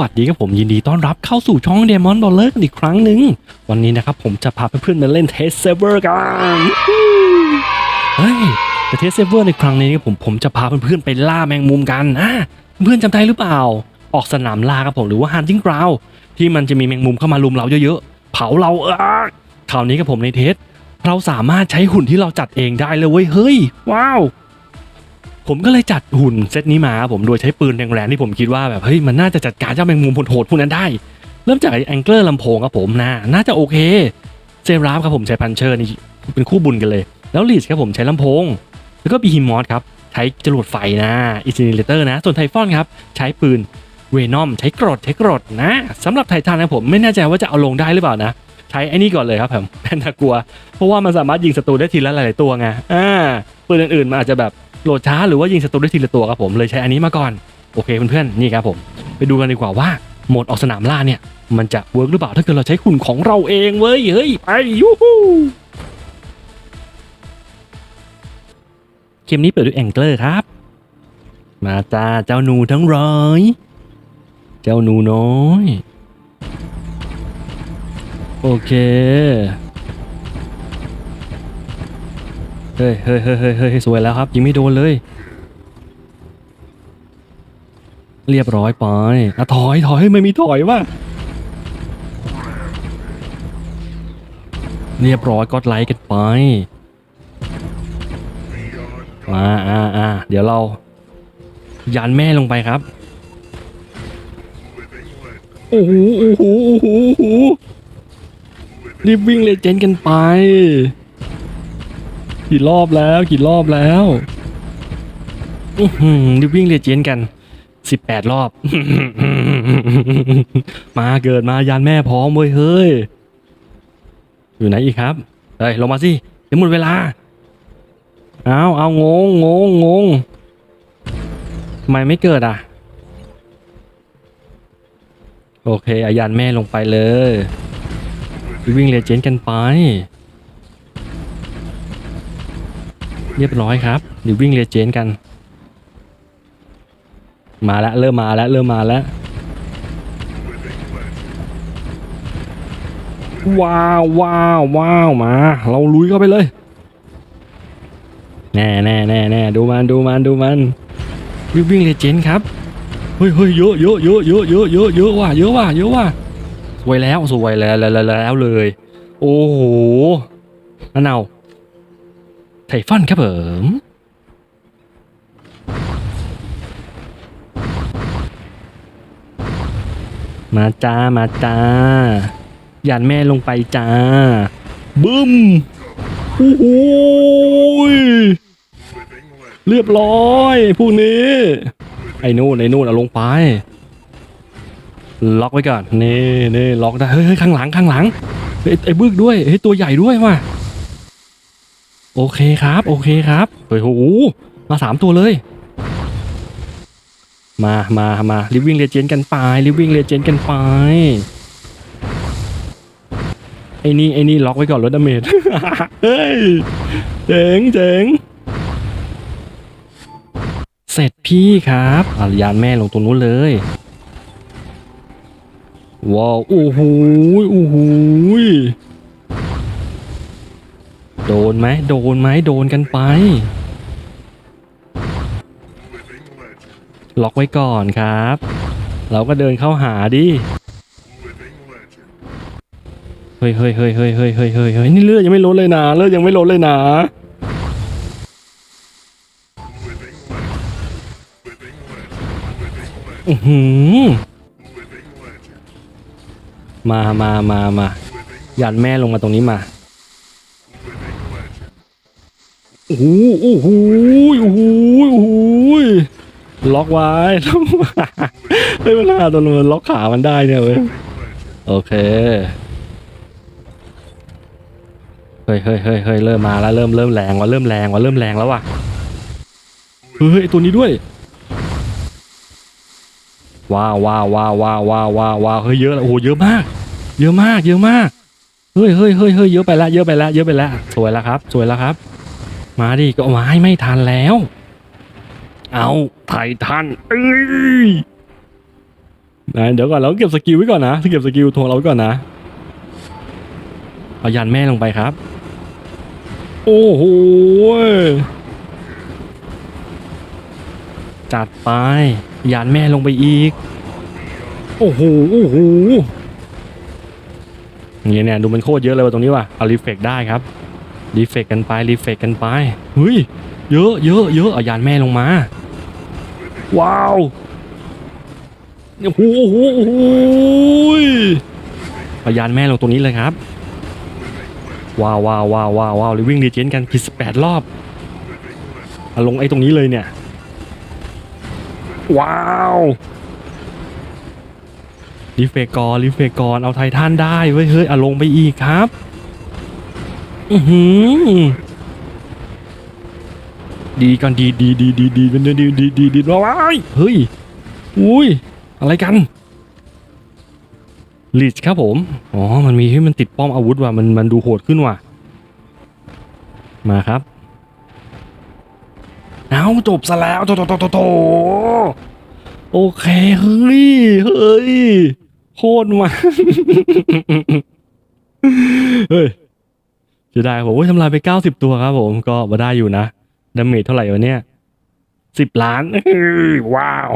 วัสดีครับผมยินดีต้อนรับเข้าสู่ช่อง Demon b a l l e r กันอีกครั้งหนึ่งวันนี้นะครับผมจะพาเพื่อนๆมาเล่นเทสเซเวอร์กันเฮ้ยแต่เทสเซเวอร์ในครั้งนี้ผมผมจะพาเพื่อนๆไปล่าแมงมุมกันอะเพื่อนจำได้หรือเปล่า ออกสนามล่าครับผมหรือว่า hunting ground ที่มันจะมีแมงมุมเข้ามาลุมเราเยอะๆเผาเราเออคราวนี้กับผมในเทสเราสามารถใช้หุ่นที่เราจัดเองได้เลยเว้ยเฮ้ยว้าว ผมก็เลยจัดหุ่นเซตนี้มาครับผมโดยใช้ปืนแรงๆที่ผมคิดว่าแบบเฮ้ยมันน่าจะจัดการเจ้าแมงมุมโหดพวกนั้นได้ เริ่มจากไอ้แองเกิลลำโพงครับผมนะน่าจะโอเคเซราฟครับผมใช้พันเชอร์นี่เป็นคู่บุญกันเลย แล้วลีดครับผมใช้ลำโพง แล้วก็บีฮิมอสครับใช้จรวดไฟนะอินซินิเลเตอร์นะ ส่วนไทฟอนครับใช้ปืนเวนอมใช้กรดใช้กรดนะสำหรับไททันนะผมไม่แน่ใจว่าจะเอาลงได้หรือเปล่านะ ใช้ไอ้นี่ก่อนเลยครับผมแพนตากลัว เพราะว่ามันสามารถยิงศัตรูได้ทีละหลาย ๆ ตัวไงอ่าปืนอื่นๆมันอาจจะแบบ โหลดช้าหรือว่ายิงศัตรูได้ทีละตัวครับผมเลยใช้อันนี้มาก่อนโอเคเพื่อนๆนี่ครับผม ไปดูกันดีกว่าว่าโหมดออกสนามล่าเนี่ย มันจะเวิร์กหรือเปล่าถ้าเกิดเราใช้หุ่นของเราเองเว้ยเฮ้ยไปยูฮูเกมนี้เปิดด้วยแองเกิลครับ มาจ้าเจ้าหนูทั้งร้อย เจ้าหนูน้อย โอเค เฮ้ยเฮ้ยเฮ้ยเฮ้ยเฮ้ยสวยแล้วครับยิงไม่โดนเลย เรียบร้อยไปอะถอยถอยไม่มีถอยว่ะเรียบร้อยก็ไลค์กันไปมาอ่าอ่าเดี๋ยวเรา ยันแม่ลงไปครับโอ้โหโอ้โหโอ้โหโอ้โหรีบวิ่งเลเจนด์กันไป กี่รอบแล้วกี่รอบแล้วอื้อหือรีบวิ่งเลเจนกันสิบแปดรอบ มาเกิดมายานแม่พร้อมเว้ยเฮ้ย อยู่ไหนอีกครับเฮ้ยลงมาสิเดี๋ยวหมดเวลา เอาเอางงงงงงทำไมไม่เกิดอะ โอเคอายันแม่ลงไปเลย วิ่งเลเจนด์กันไป รียบร้อยครับเดี๋ยววิ่งเลเจนกัน มาแล้วเริ่มมาแล้วเริ่มมาแล้วว้าวว้าวว้าวมา เราลุยเข้าไปเลยแน่แน่แน่แน่ดูมันดูมันดูมันวิ่งวิ่งเลเจนครับเฮ้ยเฮ้ยเยอะเยอะเยอะเยอะเยอะเยอะเยอะว่ะเยอะว่ะเยอะว่ะสวยแล้วสวยแล้วแล้วแล้วเลย โอ้โหนั่นเอา ทฟอนครับผมมาจ้ามาจ้ายันแม่ลงไปจ้า บึ้มโอ้โหเรียบร้อยพวกนี้ ไอ้นู่นไอ้นู่นเอาลงไป ล็อกไว้ก่อนนี่นี่ล็อกได้เฮ้ยเฮ้ยข้างหลังข้างหลังเฮ้ยไอ้บึกด้วยเฮ้ยตัวใหญ่ด้วยว่ะ โอเคครับ โอเคครับเฮ้ยโอ้โหมาสามตัวเลย มามามารีบวิ่งเลเจนกันไปรีบวิ่งเลเจนกันไปไอ้นี่ไอ้นี่ล็อกไว้ก่อนลดดาเมจเฮ้ยเจ๋งเจ๋งเสร็จพี่ครับอายานแม่ลงตรงนู้นเลยว้าวโอ้โหโอ้โห โดนไหมโดนไหมโดนกันไป ล็อกไว้ก่อนครับ เราก็เดินเข้าหาดิเฮ้ยเฮ้ยเฮ้ยเฮ้ยเฮ้ยเฮ้ยเฮ้ยเฮ้ยนี่เลือดยังไม่ลดเลยนะเลือดยังไม่ลดเลยนะอือหือมามามามายันแม่ลงมาตรงนี้มา โอ้โหโอ้โหโอ้โหโอ้โหล็อกไว้ไว้เฮ้ยมันน่าตัวมันล็อกขามันได้เนี่ยเว้ยโอเคเฮ้ยเฮ้ยเฮ้ยเฮ้ยเริ่มมาแล้วเริ่มเริ่มแรงว่ะเริ่มแรงว่ะเริ่มแรงแล้วว่ะเฮ้ยตัวนี้ด้วยว้าวว้าวว้าวว้าวว้าวว้าวว้าวเฮ้ยเยอะล้วโอ้โหเยอะมาก เยอะมาก เยอะมากเฮ้ยเฮ้ยเฮ้ยเฮ้ยเยอะไปละเยอะไปละเยอะไปละสวยแล้วครับ สวยแล้วครับ มาดิก็เอามาให้ไม่ทันแล้ว เอาไททันเอ้ยนะเดี๋ยวก่อนเราเก็บสกิลไว้ก่อนนะเก็บสกิลทวงเราไว้ก่อนนะเอายันแม่ลงไปครับ โอ้โหจัดไปยันแม่ลงไปอีก โอ้โหโอ้โหเนี่ยเนี่ยดูมันโคตรเยอะเลยว่ะตรงนี้ว่ะเอารีเฟกได้ครับ รีเฟกกันไปรีเฟกกันไปเฮ้ยเยอะเยอะเยอะเอายานแม่ลงมา ว้าวโอ้โหโอ้โหโอ้โหเอายานแม่ลงตรงนี้เลยครับ ว้าวว้าวว้าวว้าวว้าววิ่งดีเจนกันผิดสิบแปดรอบเอาลงไอ้ตรงนี้เลยเนี่ย ว้าวรีเฟกกอนรีเฟกกอนเอาไททันได้เว้ยเฮ้ยเอาลงไปอีกครับ อือหือดีกันดีดีดีดีดีเป็นดีดีดีดีร้อยเฮ้ยอุ้ยอะไรกันลิชครับผมอ๋อมันมีที่มันติดป้อมอาวุธว่ะมันมันดูโหดขึ้นว่ะ มาครับเอาจบซะแล้วโถโถโถโถโอเคเฮ้ยเฮ้ยโคตรมาเฮ้ย จะได้ผมโอ้ยทำลายไปเก้าสิบตัวครับผมก็มาได้อยู่นะดาเมจเท่าไหร่วะเนี่ย10ล้านว้าว